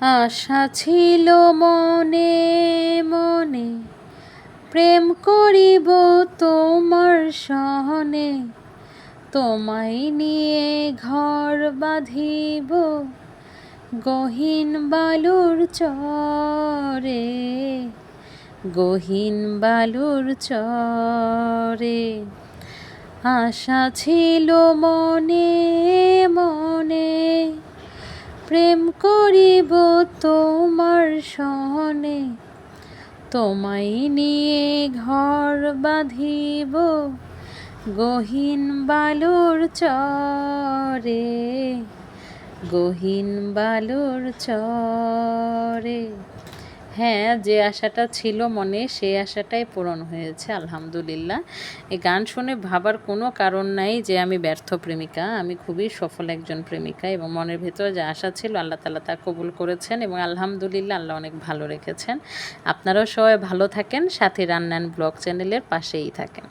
আশা ছিল মনে মনে, প্রেম করিব তোমার সহনে, তোমায় নিয়ে ঘর বাঁধিব, গহীন বালুর চরে, গহীন বালুর চরে। আশা ছিল মনে প্রেম করিব তোমার সহনে। তোমায় নিয়ে ঘর বাঁধিব গহীন বালুর চরে। গহীন বালুর চরে হ্যাঁ যে আশাটা ছিল মনে, সেই আশাটাই পূরণ হয়েছে, আলহামদুলিল্লাহ। এই গান শুনে ভাবার কোনো কারণ নাই যে আমি ব্যর্থ প্রেমিকা। আমি খুবই সফল একজন প্রেমিকা এবং মনের ভেতরে যে আশা ছিল, আল্লাহ তালা তা কবুল করেছেন এবং আলহামদুলিল্লাহ আল্লাহ অনেক ভালো রেখেছেন। আপনারাও সবাই ভালো থাকেন, সাথে রান্নান ব্লগ চ্যানেলের পাশেই থাকেন।